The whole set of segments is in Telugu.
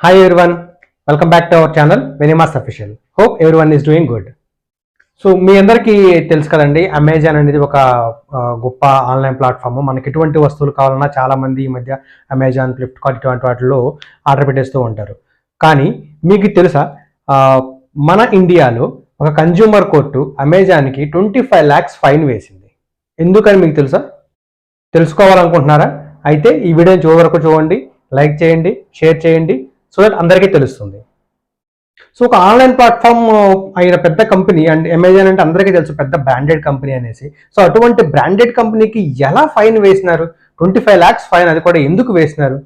Hi everyone, welcome back to our channel వెనిమాస్ official hope everyone is doing good so మీ అందరికీ తెలుసు కదండి అమెజాన్ అనేది ఒక గొప్ప ఆన్లైన్ ప్లాట్ఫామ్ మనకి ఎటువంటి వస్తువులు కావాలన్నా చాలా మంది ఈ మధ్య అమెజాన్ ఫ్లిప్కార్ట్ ఇటువంటి వాటిలో ఆర్డర్ పెట్టేస్తూ ఉంటారు. కానీ మీకు తెలుసా మన ఇండియాలో ఒక కన్జ్యూమర్ కోర్టు అమెజాన్కి ట్వంటీ ఫైవ్ ల్యాక్స్ ఫైన్ వేసింది. ఎందుకని మీకు తెలుసా? తెలుసుకోవాలనుకుంటున్నారా? అయితే ఈ వీడియోని చివరి వరకు చూడండి లైక్ చేయండి షేర్ చేయండి. సో దట్ అందరికీ తెలుస్తుంది. సో ఒక ఆన్లైన్ ప్లాట్ఫామ్ అయిన పెద్ద కంపెనీ అండ్ అమెజాన్ అంటే అందరికీ తెలుసు పెద్ద బ్రాండెడ్ కంపెనీ అనేసి. సో అటువంటి బ్రాండెడ్ కంపెనీకి ఎలా ఫైన్ వేసినారు? ట్వంటీ ఫైవ్ ల్యాక్స్ ఫైన్ అది కూడా ఎందుకు వేసినారు?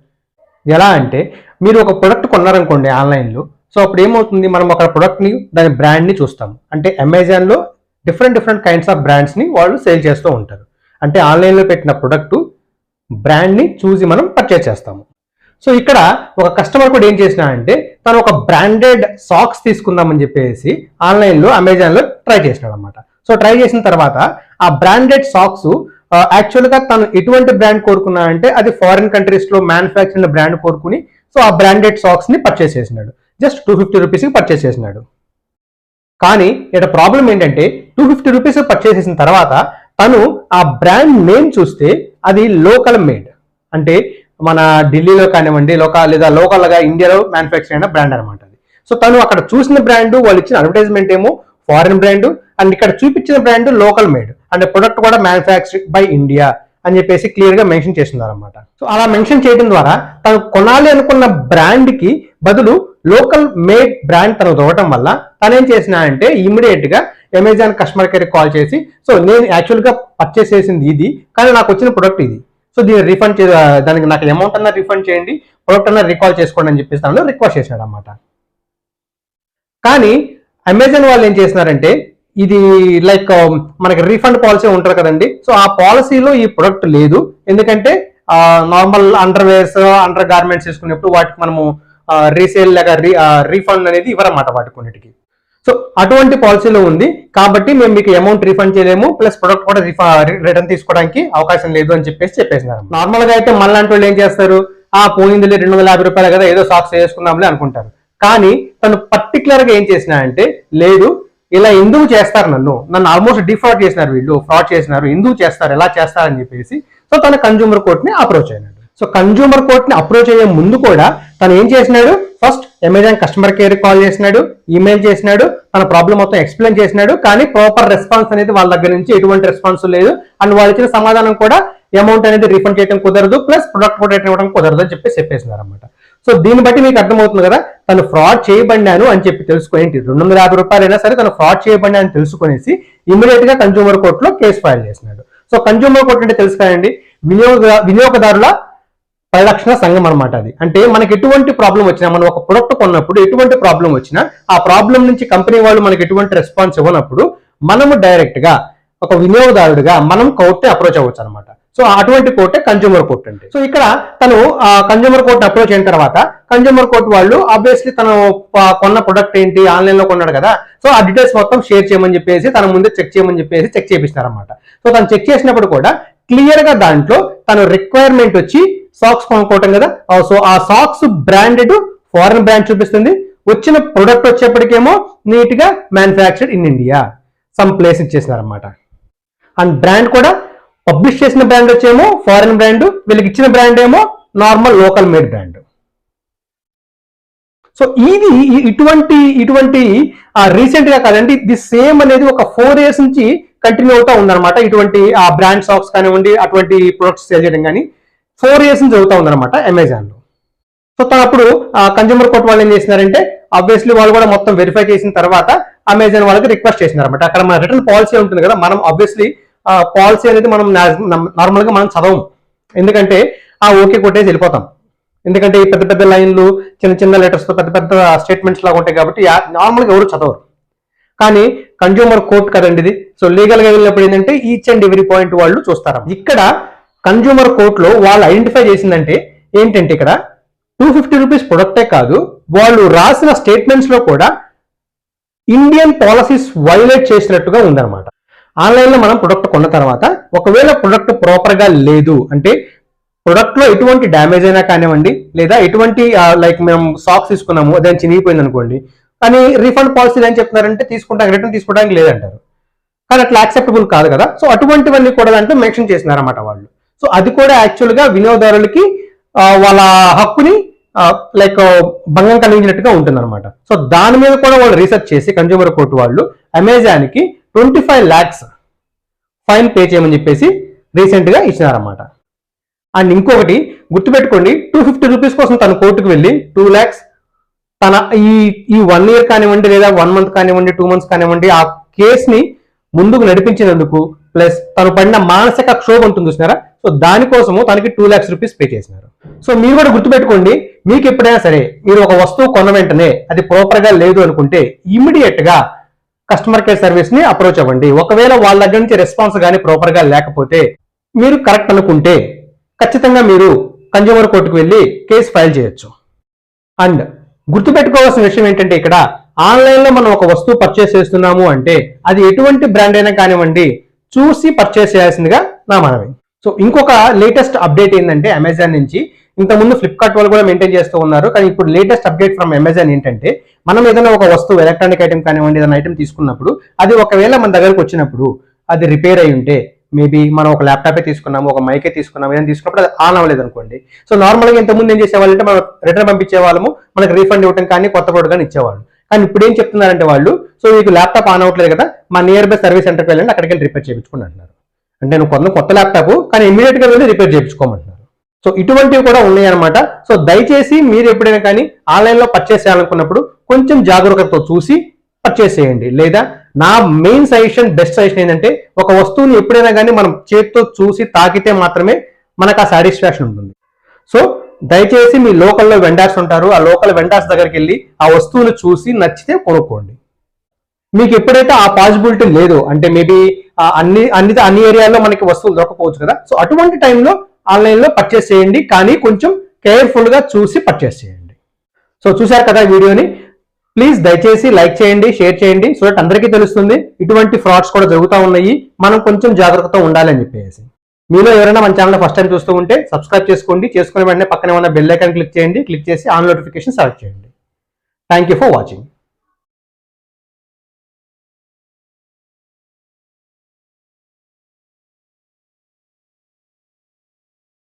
ఎలా అంటే మీరు ఒక ప్రొడక్ట్ కొన్నారనుకోండి ఆన్లైన్లో సో అప్పుడు ఏమవుతుంది? మనం ఒక ప్రొడక్ట్ని దాని బ్రాండ్ని చూస్తాం. అంటే అమెజాన్లో డిఫరెంట్ డిఫరెంట్ కైండ్స్ ఆఫ్ బ్రాండ్స్ని వాళ్ళు సేల్ చేస్తూ ఉంటారు. అంటే ఆన్లైన్లో పెట్టిన ప్రొడక్టు బ్రాండ్ని చూసి మనం పర్చేస్ చేస్తాము. సో ఇక్కడ ఒక కస్టమర్ కూడా ఏం చేసినా అంటే తను ఒక బ్రాండెడ్ సాక్స్ తీసుకుందామని చెప్పేసి ఆన్లైన్లో అమెజాన్లో ట్రై చేసినాడు అనమాట సో ట్రై చేసిన తర్వాత ఆ బ్రాండెడ్ సాక్స్ యాక్చువల్గా తను ఎటువంటి బ్రాండ్ కోరుకున్నా అంటే అది ఫారిన్ కంట్రీస్లో మ్యానుఫ్యాక్చరింగ్ బ్రాండ్ కోరుకుని సో ఆ బ్రాండెడ్ సాక్స్ని పర్చేస్ చేసినాడు. జస్ట్ టూ ఫిఫ్టీ రూపీస్కి పర్చేస్ చేసినాడు. కానీ ఇక్కడ ప్రాబ్లం ఏంటంటే టూ ఫిఫ్టీ రూపీస్ పర్చేస్ చేసిన తర్వాత తను ఆ బ్రాండ్ నేమ్ చూస్తే అది లోకల్ మేడ్ అంటే మన ఢిల్లీలో కానివ్వండి లోకల్ లేదా లోకల్గా ఇండియాలో మ్యానుఫ్యాక్చర్ అయిన బ్రాండ్ అనమాట అది. సో తను అక్కడ చూసిన బ్రాండ్ వాళ్ళు ఇచ్చిన అడ్వర్టైజ్మెంట్ ఏమో ఫారిన్ బ్రాండ్ అండ్ ఇక్కడ చూపించిన brand local made and product కూడా మ్యానుఫ్యాక్చరింగ్ బై ఇండియా అని చెప్పేసి క్లియర్గా మెన్షన్ చేస్తున్నారనమాట సో అలా మెన్షన్ చేయడం ద్వారా తను కొనాలి అనుకున్న బ్రాండ్కి బదులు లోకల్ మేడ్ బ్రాండ్ తను దొరకటం వల్ల తను ఏం చేసిన అంటే ఇమీడియట్గా అమెజాన్ కస్టమర్ కేర్ కాల్ చేసి సో నేను యాక్చువల్గా పర్చేస్ చేసింది ఇది కానీ నాకు వచ్చిన ప్రొడక్ట్ ఇది. సో దీన్ని రిఫండ్ చే దానికి నాకు అమౌంట్ అన్నా రిఫండ్ చేయండి ప్రోడక్ట్ అన్నా రికాల్ చేసుకోండి అని చెప్పేసి దానిలో రిక్వెస్ట్ చేశాడు అనమాట కానీ అమెజాన్ వాళ్ళు ఏం చేసినారంటే ఇది లైక్ మనకి రీఫండ్ పాలసీ ఉంటుంది కదండి. సో ఆ పాలసీలో ఈ ప్రొడక్ట్ లేదు. ఎందుకంటే normal underwears under garments వేసుకునేప్పుడు వాటికి మనము రీసేల్ లేక రీఫండ్ అనేది ఇవ్వరన్నమాట వాటి కొన్నిటికి. సో అటువంటి పాలసీలో ఉంది. కాబట్టి మేము మీకు అమౌంట్ రీఫండ్ చేయలేము. ప్లస్ ప్రొడక్ట్ కూడా రిటర్న్ తీసుకోవడానికి అవకాశం లేదు అని చెప్పేసి చెప్పేసినారు. నార్మల్గా అయితే మళ్ళీ వాళ్ళు ఏం చేస్తారు? ఆ పోయిందిలే రెండు వందల యాభై రూపాయలు కదా ఏదో సాక్స్ వేసుకుందాంలే అనుకుంటారు. కానీ తను పర్టికులర్గా ఏం చేసినా అంటే లేదు ఇలా ఎందుకు చేస్తారు నన్ను? నన్ను ఆల్మోస్ట్ డిఫ్రాడ్ చేసినారు వీళ్ళు ఫ్రాడ్ చేసినారు. ఎందుకు చేస్తారు? ఎలా చేస్తారని చెప్పేసి సో తన కన్జ్యూమర్ కోర్ట్ని అప్రోచ్ అయినాడు. సో కన్జ్యూమర్ కోర్ట్ని అప్రోచ్ అయ్యే ముందు కూడా తను ఏం చేసినాడు? First Amazon customer care call చేసినాడు ఈమెయిల్ చేసినాడు తన ప్రాబ్లం మొత్తం ఎక్స్ప్లెయిన్ చేసినాడు కానీ ప్రాపర్ రెస్పాన్స్ అనేది వాళ్ళ దగ్గర నుంచి ఎటువంటి రెస్పాన్స్ లేదు. అండ్ వాళ్ళు ఇచ్చిన సమాధానం కూడా అమౌంట్ అనేది రీఫండ్ చేయడం కుదరదు ప్లస్ ప్రొడక్ట్ కూడా రిటర్న్ ఇవ్వడం కుదరదు అని చెప్పి చెప్పేసినారు అనమాట సో దీన్ని బట్టి మీకు అర్థమవుతుంది కదా తను ఫ్రాడ్ చేయబడినాను అని చెప్పి తెలుసుకొని రెండు వందల యాభై రూపాయలు అయినా సరే తను ఫ్రాడ్ చేయబడినా అని తెలుసుకునేసి ఇమీడియట్గా కన్జ్యూమర్ కోర్టులో కేసు ఫైల్ చేసినాడు. సో కన్జ్యూమర్ కోర్టు అంటే తెలుసు కదండి వినియోగ వినియోగదారుల పరిరక్షణ సంఘం అనమాట అది. అంటే మనకి ఎటువంటి ప్రాబ్లం వచ్చినా మనం ఒక ప్రొడక్ట్ కొన్నప్పుడు ఎటువంటి ప్రాబ్లం వచ్చినా ఆ ప్రాబ్లం నుంచి కంపెనీ వాళ్ళు మనకి ఎటువంటి రెస్పాన్స్ ఇవ్వనప్పుడు మనము డైరెక్ట్గా ఒక వినియోగదారుడిగా మనం కోర్టుని అప్రోచ్ అవ్వచ్చు అనమాట సో అటువంటి కోర్టే కన్జ్యూమర్ కోర్ట్ అంటే. సో ఇక్కడ తను కన్జ్యూమర్ కోర్ట్ అప్రోచ్ అయిన తర్వాత కన్జ్యూమర్ కోర్ట్ వాళ్ళు ఆబ్వియస్లీ తను కొన్న ప్రొడక్ట్ ఏంటి ఆన్లైన్లో కొన్నాడు కదా. సో ఆ డీటెయిల్స్ మొత్తం షేర్ చేయమని చెప్పేసి తన ముందే చెక్ చేయమని చెప్పేసి చెక్ చేపిస్తారనమాట అనమాట సో తను చెక్ చేసినప్పుడు కూడా క్లియర్గా దాంట్లో తను రిక్వైర్మెంట్ వచ్చి సాక్స్ కొనుక్కోవటం కదా? Oh, సో ఆ సాక్స్ బ్రాండెడ్ ఫారెన్ బ్రాండ్ చూపిస్తుంది. వచ్చిన ప్రొడక్ట్ వచ్చేప్పటికేమో నీట్గా manufactured in India some place ఇచ్చేసినారనమాట and brand కూడా పబ్లిష్ చేసిన బ్రాండ్ వచ్చేమో ఫారెన్ బ్రాండ్ వీళ్ళకి ఇచ్చిన బ్రాండ్ ఏమో normal local made brand so ఇది ఇటువంటి ఇటువంటి రీసెంట్గా కాదండి ది సేమ్ అనేది ఒక ఫోర్ ఇయర్స్ నుంచి కంటిన్యూ అవుతా ఉందన్నమాట. ఇటువంటి ఆ బ్రాండ్ సాక్స్ కానివ్వండి అటువంటి ప్రొడక్ట్స్ సేల్ చేయడం కానీ. ఫోర్ ఇయర్స్ నుంచి అవుతా ఉందన్నమాట అమెజాన్లో సో తను అప్పుడు కన్జ్యూమర్ కోర్ట్ వాళ్ళు ఏం చేసినారంటే ఆబ్వియస్లీ వాళ్ళు కూడా మొత్తం వెరిఫై చేసిన తర్వాత అమెజాన్ వాళ్ళకి రిక్వెస్ట్ చేసినారన్నమాట. అక్కడ మన రిటర్న్ పాలసీ ఉంటుంది కదా మనం ఆబ్వియస్లీ పాలసీ అనేది మనం నార్మల్గా మనం చదవం. ఎందుకంటే ఆ ఓకే కొట్టేసి వెళ్ళిపోతాం. ఎందుకంటే ఈ పెద్ద పెద్ద లైన్లు చిన్న చిన్న లెటర్స్ పెద్ద పెద్ద స్టేట్మెంట్స్ లాగా ఉంటాయి కాబట్టి నార్మల్గా ఎవరు చదవరు. కానీ కన్జ్యూమర్ కోర్ట్ కదండి ఇది. సో లీగల్గా వెళ్ళినప్పుడు ఏంటంటే ఈచ్ అండ్ ఎవ్రీ పాయింట్ వాళ్ళు చూస్తారు ఇక్కడ కన్జ్యూమర్ కోర్టులో వాళ్ళు ఐడెంటిఫై చేసిందంటే ఏంటంటే ఇక్కడ టూ ఫిఫ్టీ రూపీస్ ప్రొడక్టే కాదు వాళ్ళు రాసిన స్టేట్మెంట్స్లో కూడా ఇండియన్ పాలసీస్ వైలేట్ చేసినట్టుగా ఉందన్నమాట. ఆన్లైన్లో మనం ప్రొడక్ట్ కొన్న తర్వాత ఒకవేళ ప్రొడక్ట్ ప్రాపర్గా లేదు అంటే ప్రొడక్ట్లో ఎటువంటి డ్యామేజ్ అయినా కానివ్వండి లేదా ఎటువంటి లైక్ మేము సాక్స్ తీసుకున్నాము దాని చినిగిపోయింది అనుకోండి కానీ రీఫండ్ పాలసీలు ఏం చెప్తున్నారంటే తీసుకుంటానికి రిటర్న్ తీసుకోవడానికి లేదంటారు. కానీ అట్లా యాక్సెప్టబుల్ కాదు కదా. సో అటువంటివన్నీ కూడా దాంట్లో మెన్షన్ చేసినారన్నమాట వాళ్ళు. సో అది కూడా యాక్చువల్గా వినియోగదారులకి వాళ్ళ హక్కుని లైక్ భంగం కలిగించినట్టుగా ఉంటుందన్నమాట. సో దాని మీద కూడా వాళ్ళు రీసెర్చ్ చేసి కన్జ్యూమర్ కోర్టు వాళ్ళు అమెజాన్కి twenty five lakhs fine pay చేయమని చెప్పేసి రీసెంట్గా ఇచ్చినారన్నమాట. అండ్ ఇంకొకటి గుర్తుపెట్టుకోండి టూ ఫిఫ్టీ రూపీస్ కోసం తన కోర్టుకు వెళ్ళి టూ ల్యాక్స్ తన ఈ ఈ వన్ ఇయర్ కానివ్వండి లేదా వన్ మంత్ కానివ్వండి టూ మంత్స్ కానివ్వండి ఆ కేసుని ముందుకు నడిపించినందుకు ప్లస్ తను పడిన మానసిక క్షోభ ఉంటుంది చూసినారా? సో దానికోసము తనకి టూ ల్యాక్స్ రూపీస్ పే చేసినారు. సో మీరు కూడా గుర్తుపెట్టుకోండి మీకు ఎప్పుడైనా సరే మీరు ఒక వస్తువు కొన్న వెంటనే అది ప్రాపర్గా లేదు అనుకుంటే ఇమీడియట్గా కస్టమర్ కేర్ సర్వీస్ని అప్రోచ్ అవ్వండి. ఒకవేళ వాళ్ళ దగ్గర నుంచి రెస్పాన్స్ కానీ ప్రాపర్గా లేకపోతే మీరు కరెక్ట్ అనుకుంటే ఖచ్చితంగా మీరు కన్జ్యూమర్ కోర్టుకు వెళ్ళి కేసు ఫైల్ చేయొచ్చు. అండ్ గుర్తుపెట్టుకోవాల్సిన విషయం ఏంటంటే ఇక్కడ ఆన్లైన్లో మనం ఒక వస్తువు పర్చేస్ చేస్తున్నాము అంటే అది ఎటువంటి బ్రాండ్ అయినా కానివ్వండి చూసి పర్చేస్ చేయాల్సిందిగా నా మనవి. సో ఇంకొక లేటెస్ట్ అప్డేట్ ఏంటంటే అమెజాన్ నుంచి. ఇంతకుముందు ఫ్లిప్కార్ట్ వాళ్ళు కూడా మెయింటైన్ చేస్తూ ఉన్నారు. కానీ ఇప్పుడు లేటెస్ట్ అప్డేట్ ఫ్రమ్ అమెజాన్ ఏంటంటే మనం ఏదైనా ఒక వస్తువు ఎలక్ట్రానిక్ ఐటమ్ కానివ్వండి ఏదైనా ఐటమ్ తీసుకున్నప్పుడు అది ఒకవేళ మన దగ్గరకు వచ్చినప్పుడు అది రిపేర్ అయి ఉంటే మేబీ మనం ఒక ల్యాప్టాపే తీసుకున్నాము ఒక మైకే తీసుకున్నాము ఏదైనా తీసుకున్నప్పుడు అది ఆన్ అవ్వలేదు అనుకోండి. సో నార్మల్గా ఇంతకుముందు ఏం చేసేవాళ్ళంటే మనం రిటర్న్ పంపించే వాళ్ళము మనకి రీఫండ్ ఇవ్వడం కానీ కొత్త ప్రోడక్ట్ కానీ ఇచ్చేవాళ్ళు. కానీ ఇప్పుడు ఏం చెప్తున్నారంటే వాళ్ళు సో మీకు ల్యాప్టాప్ ఆన్ అవ్వట్లేదు కదా మా నియర్ బై సర్వీస్ సెంటర్కి వెళ్ళండి అక్కడికి వెళ్ళి రిపేర్ చేయించుకుని అంటున్నారు. అంటే నువ్వు కొన్న కొత్త ల్యాప్టాప్ కానీ ఇమీడియట్గా వెళ్ళి రిపేర్ చేయించుకోమంటున్నారు. సో ఇటువంటివి కూడా ఉన్నాయన్నమాట. సో దయచేసి మీరు ఎప్పుడైనా కానీ ఆన్లైన్లో పర్చేస్ చేయాలనుకున్నప్పుడు కొంచెం జాగ్రత్తతో చూసి పర్చేస్ చేయండి. లేదా నా మెయిన్ సజెషన్ బెస్ట్ సజెషన్ ఏంటంటే ఒక వస్తువుని ఎప్పుడైనా కానీ మనం చేతితో చూసి తాకితే మాత్రమే మనకు ఆ సాటిస్ఫాక్షన్ ఉంటుంది. సో దయచేసి మీ లోకల్లో వెండర్స్ ఉంటారు. ఆ లోకల్ వెండర్స్ దగ్గరికి వెళ్ళి ఆ వస్తువును చూసి నచ్చితే కొనుక్కోండి. మీకు ఎప్పుడైతే ఆ పాసిబిలిటీ లేదో అంటే మేబీ అన్ని అన్ని అన్ని ఏరియాల్లో మనకి వస్తువులు దొరకపోవచ్చు కదా. సో అటువంటి టైంలో ఆన్లైన్లో పర్చేస్ చేయండి. కానీ కొంచెం కేర్ఫుల్గా చూసి పర్చేస్ చేయండి. సో చూశారు కదా వీడియోని? ప్లీజ్ దయచేసి లైక్ చేయండి షేర్ చేయండి. సో దట్ అందరికీ తెలుస్తుంది. ఇటువంటి ఫ్రాడ్స్ కూడా జరుగుతూ ఉన్నాయి. మనం కొంచెం జాగ్రత్తతో ఉండాలని చెప్పేసి. మీలో ఎవరైనా మన ఛానల్ ఫస్ట్ టైం చూస్తూ ఉంటే సబ్స్క్రైబ్ చేసుకోండి. చేసుకునే వెంటనే పక్కనే ఉన్న బెల్ ఐకాన్ క్లిక్ చేయండి. క్లిక్ చేసి ఆన్ నోటిఫికేషన్ సెలెక్ట్ చేయండి. Thank you for watching